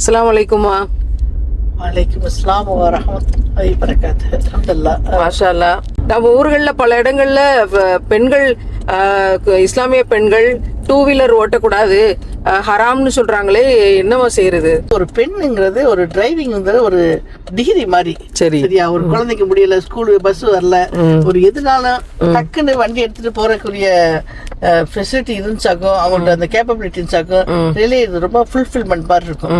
அஸ்ஸலாமு அலைக்குமா வலைக்கும் அஸ்லாம் வரஹமத்துல்லாஹி வரகாத்து அல்ஹம்துலில்லாஹ் மாஷா அல்லா நம்ம ஊர்களில் பல இடங்கள்ல பெண்கள் இஸ்லாமிய பெண்கள் டூ வீலர் ஓட்டக்கூடாது. ஹராம்னு சொல்றாங்களே என்னவா செய்யறது ஒரு பெண்ணுங்கிறது ஒரு டிரைவிங்ங்கிறது ஒரு டிகிரி மாதிரி. சரி. சரியா? ஒரு குழந்தைக்கு முடியல ஸ்கூல் பஸ் வரல ஒரு எதுனாலும் டக்குன்னு வண்டி எடுத்துட்டு போறக்கூடிய ஃபெசிலிட்டி இருந்துச்சாக்கும் அவங்கள்ட்ட அந்த கேப்பபிலிட்டி இருந்துச்சாக்கும் ரியலி இது ரொம்ப ஃபுல்ஃபில்மெண்ட் மாதிரி இருக்கும்.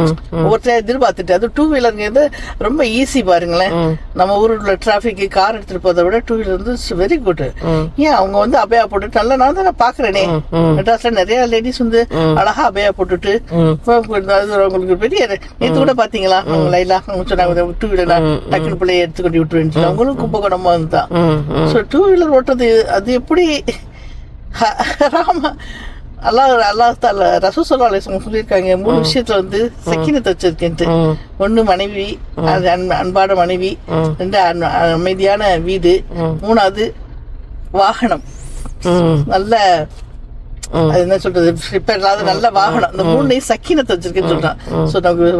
ஒவ்வொருத்தர் எதிர்பார்த்துட்டு அது டூ வீலருங்கிறது ரொம்ப ஈஸி பாருங்களேன். நம்ம ஊரில் உள்ள டிராஃபிக் கார் எடுத்துட்டு போறதை விட டூ வீலர் வந்து வெரி குட் ஏன்? அவங்க வந்து அபயா போட்டுட்டு நல்லா நான் தான் பாக்குறேனே. மெட்ராஸ்ல நிறைய லேடிஸ் வந்து அழகா அபயா போட்டுட்டு அவங்களுக்கு பெரிய நேத்து கூட பாத்தீங்களா? அவங்க லைலா அவங்க சொன்னாங்க டூ வீலர் டக்குனு பிள்ளைய எடுத்துக்கொண்டு விட்டுருந்துச்சு அவங்களும் கும்பகோணமா இருந்தான் ஸோ டூ வீலர் ஓட்டுறது அது எப்படி? ராம அல்லாஹ் அல்லாஹ் தால ரசூ சொல்லா சொல்லியிருக்காங்க மூணு விஷயத்துல வந்து சக்கினத்தை வச்சிருக்கேன்ட்டு. ஒண்ணு மனைவி அது அன்ப- அன்பான மனைவி ரெண்டு அமைதியான வீடு மூணாவது வாகனம். நல்ல அது என்ன சொல்றது? ரிப்பேர் இல்லாத நல்ல வாகனம். இந்த மூணையும் சக்கினத்தை வச்சிருக்கேன்னு சொல்றான். ஸோ நமக்கு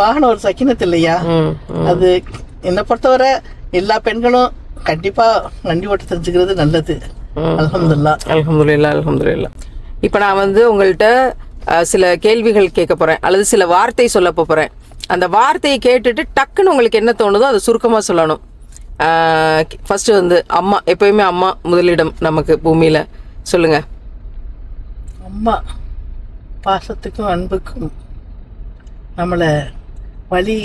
வாகனம் ஒரு சக்கினத்து இல்லையா. அது என்னை பொறுத்தவரை எல்லா பெண்களும் கண்டிப்பா வண்டி ஓட்ட தெரிஞ்சுக்கிறது நல்லது. அல்ஹம்துலில்லாஹ் அல்ஹம்துலில்லா அல்ஹம்துலில்லா இப்போ நான் வந்து உங்கள்கிட்ட சில கேள்விகள் கேட்க போறேன். அல்லது சில வார்த்தை சொல்ல போறேன். அந்த வார்த்தையை கேட்டுட்டு டக்குன்னு உங்களுக்கு என்ன தோணுதோ அதை சுருக்கமா சொல்லணும். ஃபர்ஸ்ட் வந்து அம்மா எப்பயுமே அம்மா முதலிடம் நமக்கு பூமியில. சொல்லுங்க. அம்மா பாசத்துக்கும் அன்புக்கும் நம்மளை வழி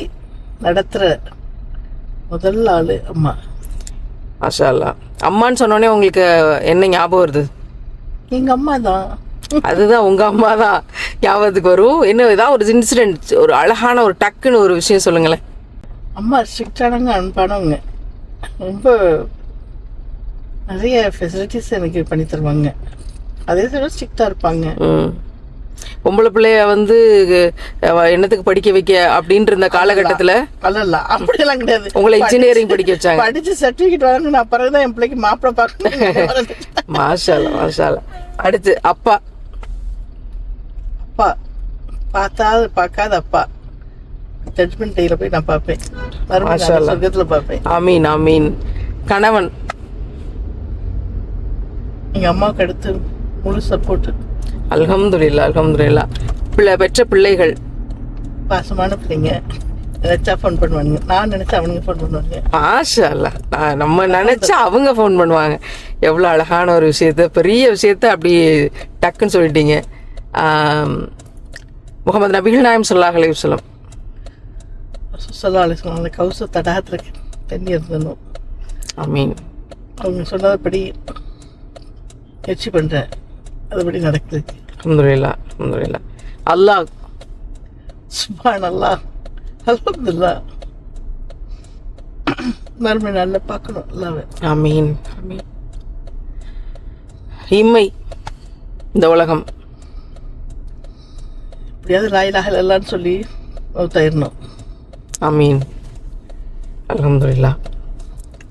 நடத்துற முதல் ஆளு அம்மா. மாஷா அம்மான்னு சொன்னோடனே உங்களுக்கு என்ன ஞாபகம் வருது? எங்க அம்மா தான். அதுதான் உங்க அம்மா தான் ஞாபகத்துக்கு வரும். என்ன ஏதாவது ஒரு இன்சிடென்ட் ஒரு அழகான ஒரு டக்குன்னு ஒரு விஷயம் சொல்லுங்களேன். அம்மா ஸ்ட்ரிக்டானவங்க அன்பானவங்க. ரொம்ப நிறைய ஃபெசிலிட்டிஸ் எனக்கு பண்ணி தருவாங்க. அதே சமயம் ஸ்ட்ரிக்டாக இருப்பாங்க. பொம்பளை பிள்ளைய வந்து என்னத்துக்கு படிக்க வைக்க அப்படின்ற இந்த காலகட்டத்துல? அல்ல அப்படியெல்லாம் கிடையாது. உங்களை engineering படிக்க வச்சாங்க. படிச்சு சர்டிஃபிகேட் வாங்க நான் பிறகுதான் என் பிள்ளைக்கு மாப்பிள்ளை பார்க்கணும் மாஷாலா மாஷாலா அடுத்து அப்பா. அப்பா. பார்த்தாது பார்க்காத அப்பா. ஜட்மெண்ட் டேல போய் நான் பார்ப்பேன். சொர்க்கத்துல பார்ப்பேன். ஆமீன் ஆமீன். கணவன். எங்க அம்மாவுக்கு அடுத்து முழு சப்போர்ட் அல்ஹம்துலில்லா அல்ஹம்துலில்லா பிள்ளை பெற்ற பிள்ளைகள். பாசமான பிள்ளைங்க. நினைச்சா ஃபோன் பண்ணுவானுங்க. நான் நினைச்சா அவனுங்க ஃபோன் பண்ணுவாங்க மாஷா. நான் நம்ம நினைச்சா அவங்க ஃபோன் பண்ணுவாங்க. எவ்வளோ அழகான ஒரு விஷயத்த பெரிய விஷயத்த அப்படி டக்குன்னு சொல்லிட்டீங்க. முகமது நபிகள் நாயம் சொல்லாஹ் அலையுஸ்லம் சொல்லா சொன்னாங்க கவுச தடாகத்துல தண்ணி இருந்தணும் ஆமீன். அவங்க சொன்னதுபடி முயற்சி பண்றேன். அதுபடி நடக்குது. அல்ஹம்துலில்லா அல்ஹம்துலில்லா அல்லாஹ். சுபான் அல்லா அல்ஹம்துலில்லாஹ். மறுபடியும் நல்லா பார்க்கணும் அல்லாவே ஆமீன். ஆமீன் இம்மை இந்த உலகம். எப்படியாவது லாயிலாக இல்லைன்னு சொல்லி தயிரணும் ஆமீன். அல்ஹம்துலில்லா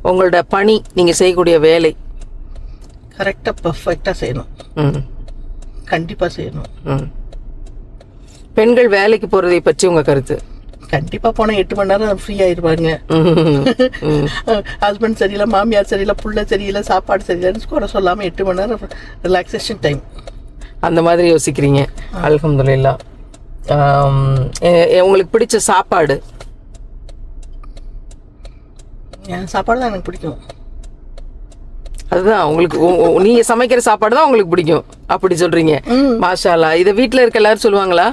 உங்களோட பணி நீங்க செய்யக்கூடிய வேலை கரெக்டாக பர்ஃபெக்டாக செய்யணும். கண்டிப்பாக செய்யணும். பெண்கள் வேலைக்கு போறதை பற்றி உங்க கருத்து? கண்டிப்பாக போனால் எட்டு மணி நேரம் ஃப்ரீ ம். ஹஸ்பண்ட் சரியில்லை மாமியார் சரியில்லை புள்ள சரியில்லை சாப்பாடு சரியில்லைன்னு குறை சொல்லாமல் எட்டு மணி நேரம் ரிலாக்ஸேஷன் டைம் அந்த மாதிரி யோசிக்கிறீங்க. எ- உங்களுக்கு பிடிச்ச சாப்பாடு? என் சாப்பாடு தான் எனக்கு பிடிக்கும். அதுதான் உங்களுக்கு நீங்க சமைக்கிற சாப்பாடு தான் உங்களுக்கு பிடிக்கும். அப்படி சொல்றீங்க. மாஷா அல்லாஹ் இதை வீட்ல இருக்க எல்லாரும் சொல்லுவாங்களா?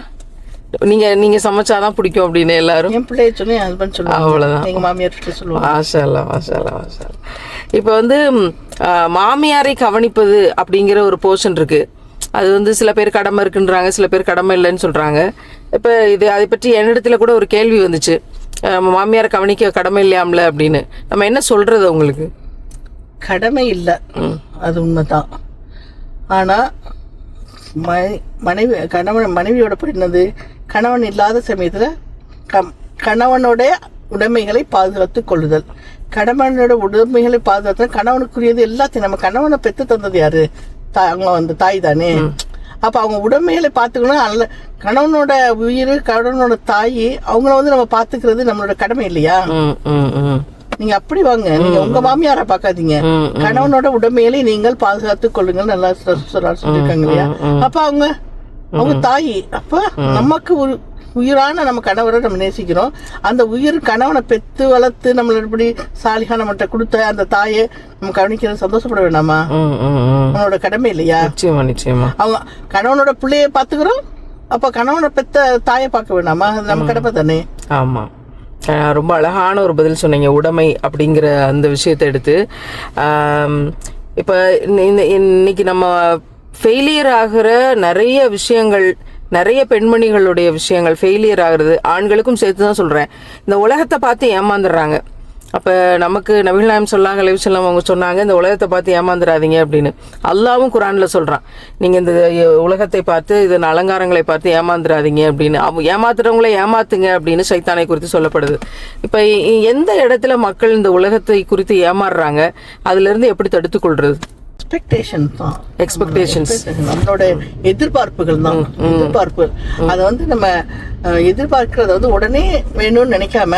நீங்க நீங்க சமைச்சாதான் பிடிக்கும் அப்படின்னு எல்லாரும்? என் பிள்ளைய என் ஹஸ்பண்ட் சொல்லுவாங்க. அவ்வளவுதான். மாமியார் சொல்லுவாங்க. மாஷா அல்லாஹ் மாஷா அல்லாஹ் மாஷா அல்லாஹ். இப்போ வந்து மாமியாரை கவனிப்பது அப்படிங்கிற ஒரு போர்ஷன் இருக்கு. அது வந்து சில பேர் கடமை இருக்குன்றாங்க சில பேர் கடமை இல்லைன்னு சொல்றாங்க. இப்போ இது அதை பற்றி என்னிடத்துல கூட ஒரு கேள்வி வந்துச்சு. மாமியாரை கவனிக்க கடமை இல்லையாம்ல அப்படின்னு. நம்ம என்ன சொல்றது உங்களுக்கு கடமை இல்லை. அது உண்மைதான். ஆனால் ம- மனைவி கணவன் மனைவியோட என்னது? கணவன் இல்லாத சமயத்தில் கம் கணவனுடைய உடைமைகளை பாதுகாத்து கொள்ளுதல். கணவனோட உடைமைகளை பாதுகாத்து கணவனுக்குரியது எல்லாத்தையும் நம்ம கணவனை பெற்று தந்தது யாரு? தா- அவங்க வந்து தாய் தானே. அப்ப அவங்க உடமையில பாத்துக்கணும் அல்ல கணவனோட உயிர் கணவனோட தாய் அவங்கள வந்து நம்ம பாத்துக்கிறது நம்மளோட கடமை இல்லையா? நீங்க அப்படி வாங்க. நீங்க உங்க மாமியார பாக்காதீங்க கணவனோட உடமையிலே நீங்கள் பாதுகாத்துக் கொள்ளுங்கள் நல்லா சொல்லியிருக்காங்க இல்லையா? அப்ப அவங்க அவங்க தாய் அப்ப நமக்கு ஒரு உயிரான நம்ம கணவரை நம்ம நேசிக்கிறோம். அந்த உயிர் கணவனை பெத்து வளர்த்து நம்மள இப்படி சாலிகா நம்மகிட்ட கொடுத்த அந்த தாயை நம்ம கவனிக்கிறது சந்தோஷப்பட வேணாமா நம்மளோட கடமை இல்லையா? நிச்சயமா நிச்சயமா. அவங்க கணவனோட பிள்ளைய பாத்துக்கிறோம் அப்ப கணவனை பெத்த தாயை பார்க்க வேணாமா அது நம்ம கடமை தானே? அஹ் ரொம்ப அழகான ஒரு பதில் சொன்னீங்க உடைமை அப்படிங்கிற அந்த விஷயத்தை எடுத்து. இப்போ இந்த இன்னைக்கு நம்ம ஃபெயிலியர் ஆகிற நிறைய விஷயங்கள் நிறைய பெண்மணிகளுடைய விஷயங்கள் ஃபெயிலியர் ஆகுறது ஆண்களுக்கும் சேர்த்து தான் சொல்கிறேன் இந்த உலகத்தை பார்த்து ஏமாந்துடுறாங்க. அப்போ நமக்கு நபிகள் நாயம் சொல்லாங்க அலைவசல்லாம் அவங்க சொன்னாங்க இந்த உலகத்தை பார்த்து ஏமாந்துடாதீங்க அப்படின்னு. அல்லாவும் குரானில் சொல்கிறான் நீங்கள் இந்த உலகத்தை பார்த்து இதன் அலங்காரங்களை பார்த்து ஏமாந்துடாதீங்க அப்படின்னு. அவங்க ஏமாத்துறவங்கள ஏமாத்துங்க அப்படின்னு சைத்தானை குறித்து சொல்லப்படுது. இப்போ எந்த இடத்துல மக்கள் இந்த உலகத்தை குறித்து ஏமாறுறாங்க? அதுலேருந்து எப்படி தடுத்துக்கொள்றது? எக்ஸ்பெக்டேஷன் தான். எக்ஸ்பெக்டேஷன்ஸ் நம்மளோட எதிர்பார்ப்புகள் தான். எதிர்பார்ப்பு. அதை வந்து நம்ம எதிர்பார்க்கறத வந்து உடனே வேணும்னு நினைக்காம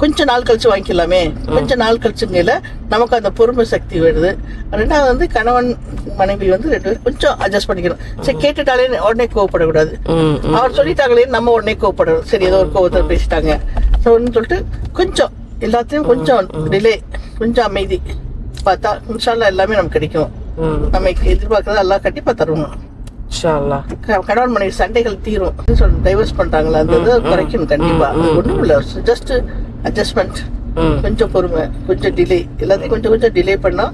கொஞ்ச நாள் கழிச்சு வாங்கிக்கலாமே. கொஞ்ச நாள் கழிச்சுங்கல நமக்கு அந்த பொறுமை சக்தி வருது. ரெண்டாவது வந்து கணவன் மனைவி வந்து ரெண்டு பேரும் கொஞ்சம் அட்ஜஸ்ட் பண்ணிக்கணும். சரி கேட்டுட்டாலே உடனே கோவப்படக்கூடாது. அவர் சொல்லிட்டாங்களே நம்ம உடனே கோவப்படணும். சரி ஏதோ ஒரு கோவத்தை பேசிட்டாங்க. ஸோன்னு சொல்லிட்டு கொஞ்சம் எல்லாத்தையும் கொஞ்சம் டிலே கொஞ்சம் அமைதி. பார்த்தா இன்ஷால்லா எல்லாமே நமக்கு கிடைக்கும். நம்ம எதிர்பார்க்கறத எல்லாம் கண்டிப்பா தருவோம் கணவன் மனைவி சண்டைகள் தீரும். டைவர்ஸ் பண்றாங்களா? அந்த குறைக்கணும் கண்டிப்பா. ஒண்ணும் இல்ல. ஜஸ்ட் அட்ஜஸ்ட்மெண்ட் கொஞ்சம் பொறுமை. கொஞ்சம் டிலே எல்லாத்தையும் கொஞ்சம் கொஞ்சம் டிலே பண்ணா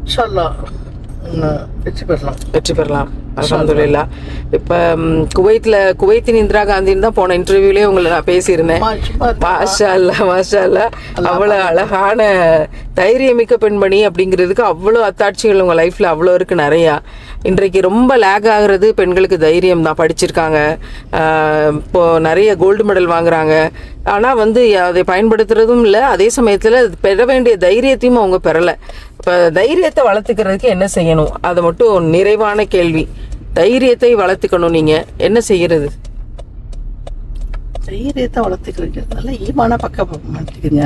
இன்ஷால்லா ம், வெற்றி பெறலாம். வெற்றி பெறலாம். அல்ஹம்துலில்லா. இப்போ குவைத்தில் குவைத்தின் இந்திரா காந்தின்னு தான் போன இன்டர்வியூலேயே உங்களை நான் பேசியிருந்தேன். மாஷா அல்லா மாஷா அல்லா அவ்வளோ அழகான தைரியமிக்க பெண்மணி அப்படிங்கிறதுக்கு அவ்வளோ அத்தாட்சிகள் உங்கள் லைஃப்பில் அவ்வளோ இருக்குது நிறையா. இன்றைக்கு ரொம்ப லேக் ஆகுறது பெண்களுக்கு தைரியம் தான். படிச்சிருக்காங்க. ஆஹ் இப்போ நிறைய கோல்டு மெடல் வாங்குறாங்க. ஆனால் வந்து அதை பயன்படுத்துறதும் இல்லை. அதே சமயத்தில் பெற வேண்டிய தைரியத்தையும் அவங்க பெறலை. இப்போ தைரியத்தை வளர்த்துக்கிறதுக்கு என்ன செய்யணும்? அதை மட்டும் நிறைவான கேள்வி. தைரியத்தை வளர்த்துக்கணும் நீங்கள் என்ன செய்யறது? தைரியத்தை வளர்த்துக்கிறீங்க நல்லா ஈமான பக்கம் மாட்டிக்கிறீங்க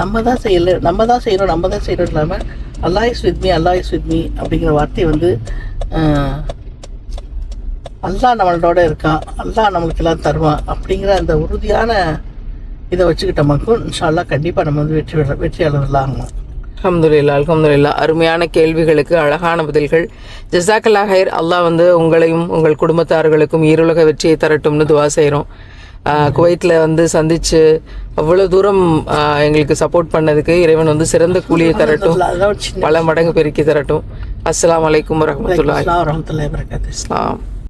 நம்ம தான் செய்யல நம்ம தான் செய்யறோம் நம்ம தான் செய்யறோம் இல்லாம அல்லா இஸ் வித் மீ அப்படிங்கிற வார்த்தை வந்து அல்லாஹ் நம்மளோட இருக்கான் அல்லாஹ் நம்மளுக்கு எல்லாம் தருவான் அப்படிங்கிற அந்த உறுதியான இதை வச்சுக்கிட்ட மக்கள் இன்ஷால்லாம் கண்டிப்பாக நம்ம வந்து வெற்றி பெற அல்ஹம்துலில்லா அல்ஹம்துலில்லா அருமையான கேள்விகளுக்கு அழகான பதில்கள். ஜஸாக்கல்லா ஹைர் அல்லாஹ் வந்து உங்களையும் உங்கள் குடும்பத்தார்களுக்கும் ஈருலக வெற்றியை தரட்டும்னு துவா செய்கிறோம் குவைத்தில் வந்து சந்திச்சு அவ்வளோ தூரம் எங்களுக்கு சப்போர்ட் பண்ணதுக்கு இறைவன் வந்து சிறந்த கூலியை தரட்டும். பல மடங்கு பெருக்கி தரட்டும். அஸ்ஸலாமு அலைக்கும் வரஹ்மத்துல்லாஹி வரமத்துல்லாஹி வரகாத்து இஸ்லாம்